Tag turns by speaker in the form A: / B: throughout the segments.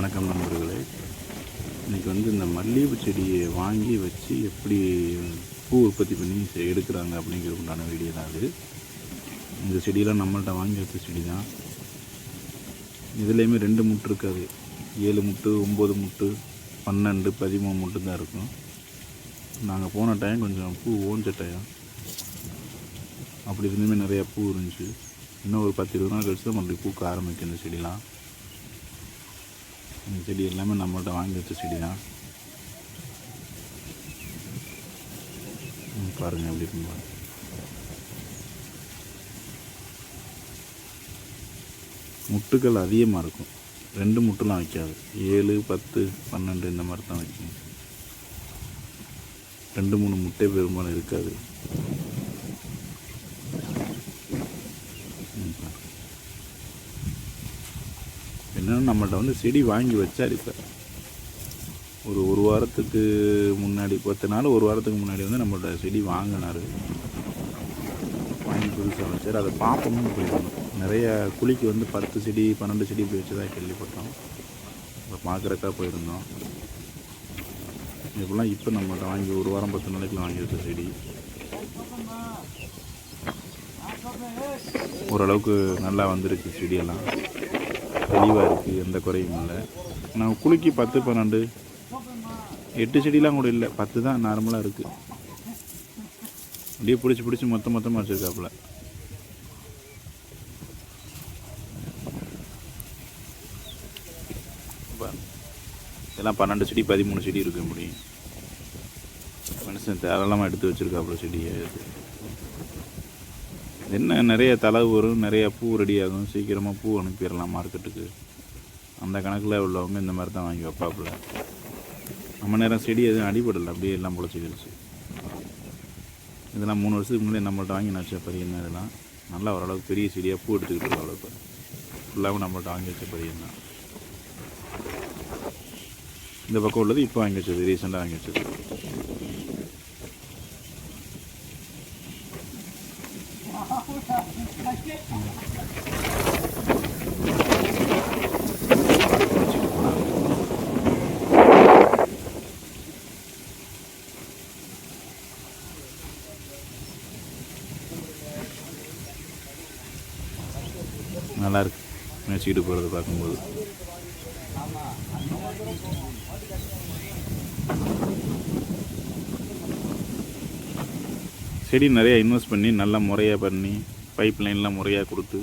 A: வணக்கம் நண்பர்களே. இன்றைக்கி வந்து இந்த மல்லிகைப்பூ செடியை வாங்கி வச்சு எப்படி பூ உற்பத்தி பண்ணி செ- எடுக்கிறாங்க அப்படிங்கிறது உண்டான வீடியோ தான் அது இந்த செடியெலாம் நம்மள்ட்ட வாங்கி வச்ச செடி தான் இதுலேயுமே ரெண்டு முட்டு இருக்காது. ஏழு முட்டு ஒம்பது முட்டு பன்னெண்டு பதிமூணு முட்டு தான் இருக்கும். நாங்கள் போன டைம் கொஞ்சம் பூ ஓஞ்ச டைம் அப்படி இருந்துமே நிறையா பூ இருந்துச்சு. இன்னும் ஒரு பத்து இருபது நாள் கழிச்சு தான் மறுபடியும் பூக்க ஆரம்பிக்கும் இந்த செடிலாம் இந்த செடி எல்லாமே நம்மள்ட்ட வாங்கி வச்ச செடி தான் பாருங்கள் பாருங்க எப்படி இருக்கும் முட்டுகள் அதிகமாக இருக்கும். ரெண்டு முட்டுலாம் வைக்காது. ஏழு பத்து பன்னெண்டு இந்த மாதிரி தான் வைக்கும் ரெண்டு மூணு முட்டை பெரும்பாலும் இருக்காது ம், பாருங்க. என்னென்னா நம்மள்ட்ட வந்து செடி வாங்கி வச்சார் இப்போ ஒரு ஒரு வாரத்துக்கு முன்னாடி பத்து நாள் ஒரு வாரத்துக்கு முன்னாடி வந்து நம்மள்ட்ட செடி வாங்கினார். வாங்கி புதுசாக வச்சார். அதை பார்ப்போம்னு போயிருந்தோம் நிறைய குழிக்கு வந்து பத்து செடி பன்னெண்டு செடி இப்படி வச்சதாக கேள்விப்பட்டோம். அதை பார்க்குறக்கா போயிருந்தோம். இப்போலாம் இப்போ நம்மள்ட்ட வாங்கி ஒரு வாரம் பத்து நாளைக்குள்ள வாங்கி வச்ச செடி. ஓரளவுக்கு நல்லா வந்திருக்கு செடியெல்லாம். தெளிவாக இருக்குது எந்த குறையும் இல்லை. நான் குலுக்கி பத்து பன்னெண்டு எட்டு செடிலாம் கூட இல்லை. பத்து தான் நார்மலாக இருக்குது அப்படியே பிடிச்சி பிடிச்சி மொத்த மொத்தமாக வச்சுருக்காப்புல. இதெல்லாம் பன்னெண்டு செடி பதிமூணு செடி இருக்க முடியும் மனுஷன் தேவையில்லாமல் எடுத்து வச்சுருக்காப்புல செடியை. என்ன நிறைய தலை வரும் நிறைய பூ ரெடி ஆகும் சீக்கிரமாக பூ அனுப்பிடலாம் மார்க்கெட்டுக்கு அந்த கணக்கில் உள்ளவங்க இந்த மாதிரி தான் வாங்கி வைப்பாப்புல. நம்ம நேரம் செடி எதுவும் அடிபடலை அப்படியே எல்லாம் பொழைச்சிக்கிடுச்சு இதெல்லாம் மூணு வருஷத்துக்கு முன்னாடி நம்மள்ட்ட வாங்கி நினச்ச பரியன் இதெல்லாம். நல்லா ஓரளவுக்கு பெரிய செடியாக பூ எடுத்துக்கிட்டு இருக்கு அளவுக்கு. ஃபுல்லாகவும் நம்மள்ட்ட வாங்கி வச்ச பரியன் தான் இந்த பக்கம் உள்ளது இப்போ வாங்கி வச்சது ரீசெண்டாக வாங்கி வச்சது. நல்லாயிருக்கு. நினச்சிக்கிட்டு போகிறத பார்க்கும்போது. செடி நிறையா இன்வெஸ்ட் பண்ணி நல்லா முறையாக பண்ணி பைப் லைன்லாம் முறையாக கொடுத்து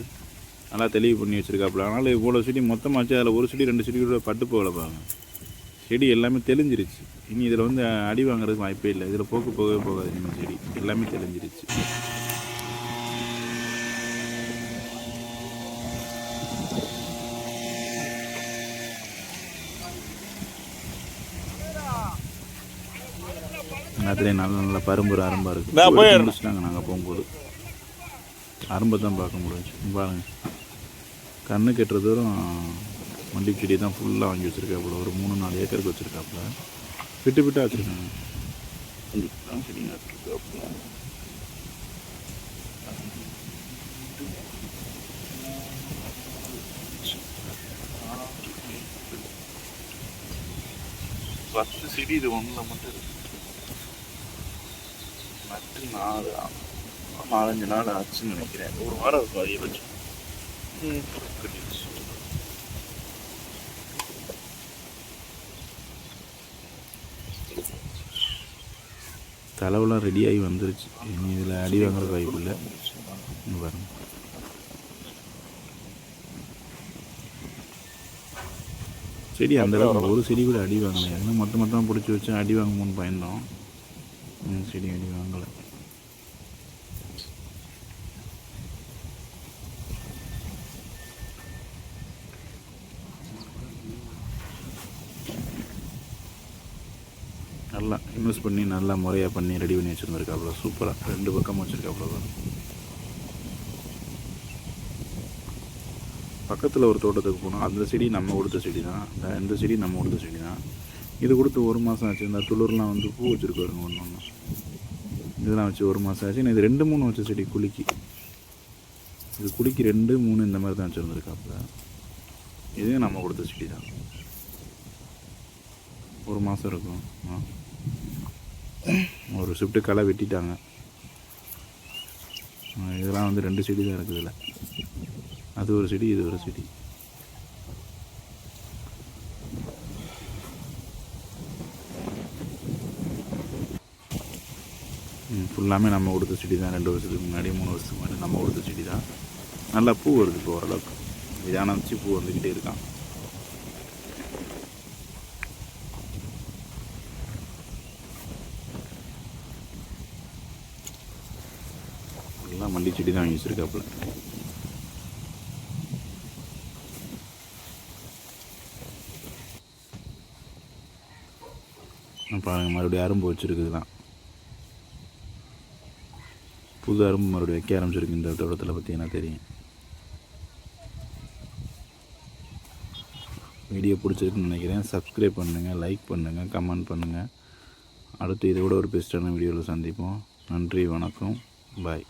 A: நல்லா தெளிவு பண்ணி வச்சுருக்காப்புல. அதனால் இவ்வளோ செடி மொத்தமாக வச்சு அதில் ஒரு செடி ரெண்டு செடி கூட பட்டு போகலை பாருங்க. செடி எல்லாமே தெளிஞ்சிருச்சு. இனி இதில் வந்து அடி வாங்குறதுக்கு வாய்ப்பே இல்லை. இதில் போக்கு போகவே போகாது இனிமேல் செடி. எல்லாமே தெளிஞ்சிருச்சு. எல்லாத்துலேயும் நல்ல நல்ல பரும்பு அரும்பாக இருக்குது முடிச்சிட்டாங்க நாங்கள் போகும்போது. அரும்பை தான் பார்க்க முடிஞ்சு பாருங்க. கண்ணு கெட்டுற தூரம் மல்லி செடி தான் ஃபுல்லாக வாங்கி வச்சுருக்காப்புல. ஒரு மூணு நாலு ஏக்கருக்கு வச்சுருக்காப்புல. விட்டு விட்டா வச்சுருக்காங்க. செடிங்க வச்சுருக்காப்புல செடி இது ஒன்றில் மட்டும் இருக்கு. நட்டு நாலு நாலஞ்சு நாள் ஆச்சுன்னு நினைக்கிறேன். ஒரு வாரம் இருக்கும் அதிகபட்சம். தளவுலாம் ரெடியாகி வந்துருச்சு. இனி இதில் அடி வாங்குற வாய்ப்பு இல்லை. பாருங்க. செடி அந்த அளவுக்கு ஒரு செடி கூட அடி வாங்கலை. எல்லாம் மொத்த மொத்தமாக பிடிச்சி வச்சு அடி வாங்குமோன்னு பயந்தோம். ம், செடி அடி வாங்கலை. நல்லா இன்வெஸ்ட் பண்ணி நல்லா முறையாக பண்ணி ரெடி பண்ணி வச்சுருந்துருக்காப்புல. சூப்பராக ரெண்டு பக்கமும் வச்சுருக்காப்புல பக்கத்தில் ஒரு தோட்டத்துக்கு போனோம். அந்த செடி நம்ம கொடுத்த செடி தான். இந்த- செடி நம்ம கொடுத்த செடி தான். இது கொடுத்து ஒரு மாதம் ஆச்சு. இந்த துளிர்லாம் வந்து பூ வச்சுருக்காருங்க ஒன்று ஒன்று இதெல்லாம் வச்சு ஒரு மாதம் ஆச்சு. நான் இது ரெண்டு மூணு வச்ச செடி குலுக்கி. இது குலுக்கி ரெண்டு மூணு இந்த மாதிரி தான் வச்சுருந்துருக்காப்புல. இதுவும் நம்ம கொடுத்த செடி தான். ஒரு மாதம் இருக்கும். ஆ. ஒரு ஷிஃப்ட்டு களை வெட்டிட்டாங்க. இதெல்லாம் வந்து ரெண்டு செடி தான் இருக்குது இதில். அது ஒரு செடி இது ஒரு செடி ஃபுல்லாமே நம்ம கொடுத்த செடி தான். ரெண்டு வருஷத்துக்கு முன்னாடி மூணு வருஷத்துக்கு முன்னாடி நம்ம கொடுத்த செடி தான். நல்லா பூ வருது இப்போ ஓரளவுக்கு. இதான வச்சு பூ வந்துக்கிட்டே இருக்கான். எல்லாம் மல்லி செடி தான் வாங்கி வச்சிருக்காப்புல பாருங்கள் மறுபடியும் அரும்பு வச்சுருக்குதுலாம் புது அரும்பு மறுபடியும் வைக்க ஆரம்பிச்சிருக்கு இந்த தோட்டத்தில் பார்த்தீங்கன்னா தெரியும். வீடியோ பிடிச்சிருக்குன்னு நினைக்கிறேன். சப்ஸ்கிரைப் பண்ணுங்கள் லைக் பண்ணுங்கள் கமெண்ட் பண்ணுங்கள் அடுத்து இதை விட ஒரு பெஸ்ட்டான வீடியோவில் சந்திப்போம். நன்றி வணக்கம். பாய்